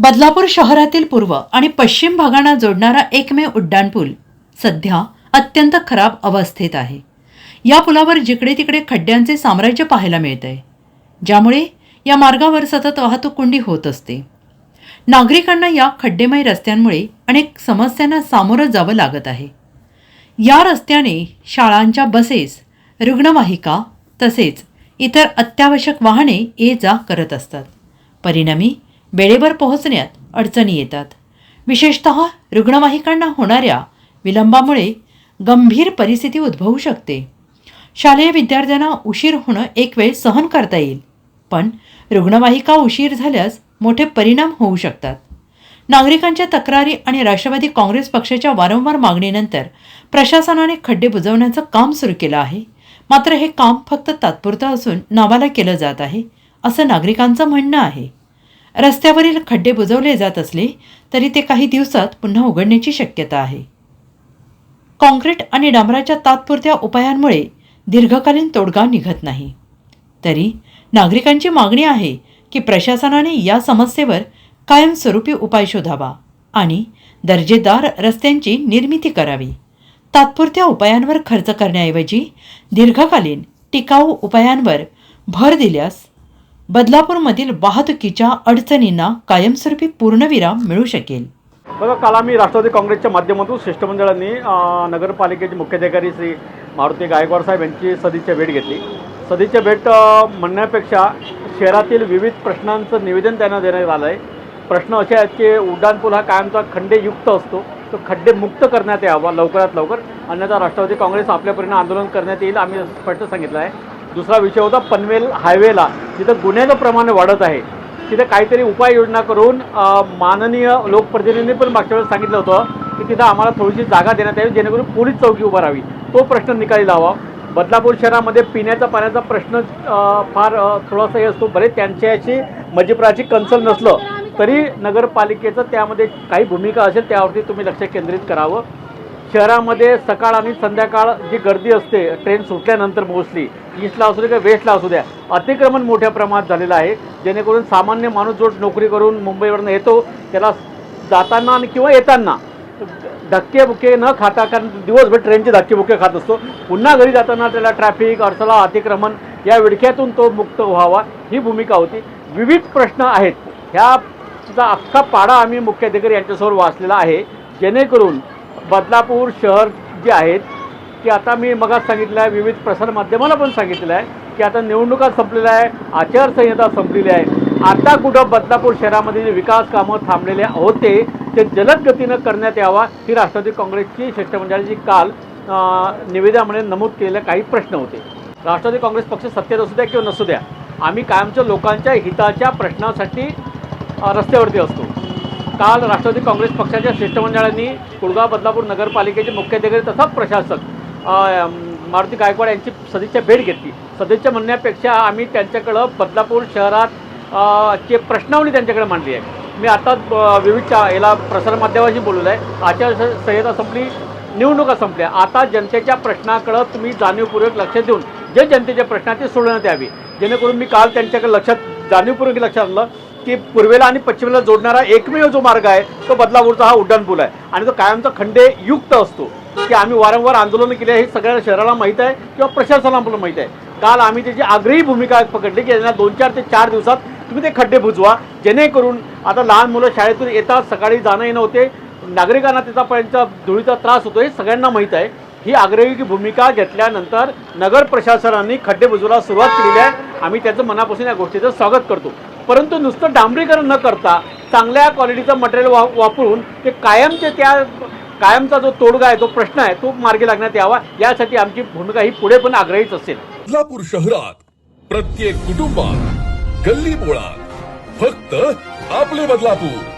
बदलापूर शहरातील पूर्व आणि पश्चिम भागांना जोडणारा एकमेव उड्डाणपूल सध्या अत्यंत खराब अवस्थेत आहे. या पुलावर जिकडे तिकडे खड्ड्यांचे साम्राज्य पाहायला मिळतंय ज्यामुळे या मार्गावर सतत वाहतूक कोंडी होत असते. नागरिकांना या खड्डेमय रस्त्यांमुळे अनेक समस्यांना सामोरं जावं लागत आहे. या रस्त्याने शाळांच्या बसेस रुग्णवाहिका तसेच इतर अत्यावश्यक वाहने ये जा करत असतात. परिणामी वेळेवर पोहोचण्यात अडचणी येतात. विशेषत रुग्णवाहिकांना होणाऱ्या विलंबामुळे गंभीर परिस्थिती उद्भवू शकते. शालेय विद्यार्थ्यांना उशीर होणं एक वेळ सहन करता येईल पण रुग्णवाहिका उशीर झाल्यास मोठे परिणाम होऊ शकतात. नागरिकांच्या तक्रारी आणि राष्ट्रवादी काँग्रेस पक्षाच्या वारंवार मागणीनंतर प्रशासनाने खड्डे बुजवण्याचं काम सुरू केलं आहे. मात्र हे काम फक्त तात्पुरतं असून नावाला केलं जात आहे असं नागरिकांचं म्हणणं आहे. रस्त्यावरील खड्डे बुजवले जात असले तरी ते काही दिवसात पुन्हा उघडण्याची शक्यता आहे. काँक्रीट आणि डांबराच्या तात्पुरत्या उपायांमुळे दीर्घकालीन तोडगा निघत नाही. तरी नागरिकांची मागणी आहे की प्रशासनाने या समस्येवर कायमस्वरूपी उपाय शोधावा आणि दर्जेदार रस्त्यांची निर्मिती करावी. तात्पुरत्या उपायांवर खर्च करण्याऐवजी दीर्घकालीन टिकाऊ उपायांवर भर दिल्यास बदलापूरमधील वाहतुकीच्या अडचणींना कायमस्वरूपी पूर्णविराम मिळू शकेल. बघा काल आम्ही राष्ट्रवादी काँग्रेसच्या माध्यमातून शिष्टमंडळांनी नगरपालिकेचे मुख्याधिकारी श्री मारुती गायकवाड साहेब यांची सदिच्छा भेट घेतली. सदिच्छा भेट म्हणण्यापेक्षा शहरातील विविध प्रश्नांचं निवेदन त्यांना देण्यात आलं आहे प्रश्न असे आहेत की उड्डाणपूल हा कायमचा खड्डेयुक्त असतो. तो खड्डे मुक्त करण्यात यावा लवकरात लवकर. अन्यथा राष्ट्रवादी काँग्रेस आपल्यापर्यंत आंदोलन करण्यात येईल आम्ही स्पष्ट सांगितलं आहे. दुसरा विषय होता पनवेल हायवेला जिथं गुन्ह्याचं प्रमाण वाढत आहे. तिथे काहीतरी उपाययोजना करून माननीय लोकप्रतिनिधींनी पण मागच्या वेळेस सांगितलं होतं की तिथं आम्हाला थोडीशी जागा देण्यात यावी जेणेकरून पोलीस चौकी उभा राहावी. तो प्रश्न निकाली लावा. बदलापूर शहरामध्ये पिण्याचा पाण्याचा प्रश्न फार थोडासा हे असतो. बरे त्यांच्याशी मजिप्राची कन्सल नसलं तरी नगरपालिकेचं त्यामध्ये काही भूमिका असेल त्यावरती तुम्ही लक्ष केंद्रित करावं. शहरामध्ये सकाळ आणि संध्याकाळ जी गर्दी असते ट्रेन सुटल्यानंतर मोस्टली ईस्टला असू द्या किंवा वेस्टला असू द्या अतिक्रमण मोठ्या प्रमाणात झालेलं आहे. जेणेकरून सामान्य माणूस जो नोकरी करून मुंबईवरनं येतो त्याला जाताना आणि किंवा येताना धक्केबुके न खाता कारण दिवसभर ट्रेनचे धक्केबुके खात असतो पुन्हा घरी जाताना त्याला ट्रॅफिक अडथळा अतिक्रमण या विडख्यातून तो मुक्त व्हावा ही भूमिका होती. विविध प्रश्न आहेत. ह्याचा अख्खा पाडा आम्ही मुख्याधिकारी यांच्यासमोर वाचलेला आहे. जेणेकरून बदलापूर शहर जे आहेत की आता मी मगाच सांगितलं आहे विविध प्रसारमाध्यमाला पण सांगितलेलं आहे की आता निवडणुका संपलेल्या आहे आचारसंहिता संपलेली आहे. आता कुठं बदलापूर शहरामध्ये जे विकास कामं थांबलेले होते ते जलद गतीनं करण्यात यावा ही राष्ट्रवादी काँग्रेसची शिष्टमंडळाची काल निवेदनामध्ये नमूद केलेले काही प्रश्न होते. राष्ट्रवादी काँग्रेस पक्ष सत्तेत असू द्या किंवा नसू द्या आम्ही कायमच्या लोकांच्या हिताच्या प्रश्नासाठी रस्त्यावरती असतो. काल राष्ट्रवादी काँग्रेस पक्षाच्या शिष्टमंडळांनी कुळगाव बदलापूर नगरपालिकेचे मुख्याधिकारी तथा प्रशासक मारुती गायकवाड यांची सदिच्छा भेट घेतली. सदिच्छा म्हणण्यापेक्षा आम्ही त्यांच्याकडं बदलापूर शहरात चे प्रश्नावली त्यांच्याकडे मांडली आहे. मी आता विविध याला प्रसारमाध्यमाशी बोललेलं आहे आचारसंहिता संपली निवडणुका संपल्या. आता जनतेच्या प्रश्नाकडं तुम्ही जाणीवपूर्वक लक्ष देऊन जे जनतेचे प्रश्न आहेत ते सोडवण्यात यावे. जेणेकरून मी काल त्यांच्याकडे लक्षात जाणीवपूर्वक लक्षात आणलं. की पूर्वेला आणि पश्चिमेला जोडणारा एकमेव जो मार्ग आहे तो बदलापूरचा हा उड्डाणपूल आहे. आणि तो कायमचा खंडे युक्त असतो. की आम्ही वारंवार आंदोलनं केली आहे हे सगळ्या शहराला माहीत आहे किंवा प्रशासनाला पण माहीत आहे. काल आम्ही त्याची आग्रही भूमिका पकडली की त्यांना दोन चार ते चार दिवसात तुम्ही ते खड्डे बुजवा. जेणेकरून आता लहान मुलं शाळेतून येतात सकाळी जाणं येणं होते. नागरिकांना त्याचा धुळीचा त्रास होतो हे सगळ्यांना माहीत आहे. ही आग्रही भूमिका घेतल्यानंतर नगर प्रशासनाने खड्डे बुजवायला सुरुवात केलेली आहे. आम्ही त्याचं मनापासून या गोष्टीचं स्वागत करतो. परंतु नुसतं डांबरीकरण न करता चांगल्या क्वालिटीचं मटेरियल वा वापरून ते कायमचे त्या कायमचा जो तोडगा आहे तो प्रश्न आहे तो मार्गी लागण्यात यावा. यासाठी आमची भूमिका ही पुढे पण आग्रहीच असेल. बदलापूर शहरात प्रत्येक कुटुंबात गल्ली बोळात फक्त आपले बदलापूर.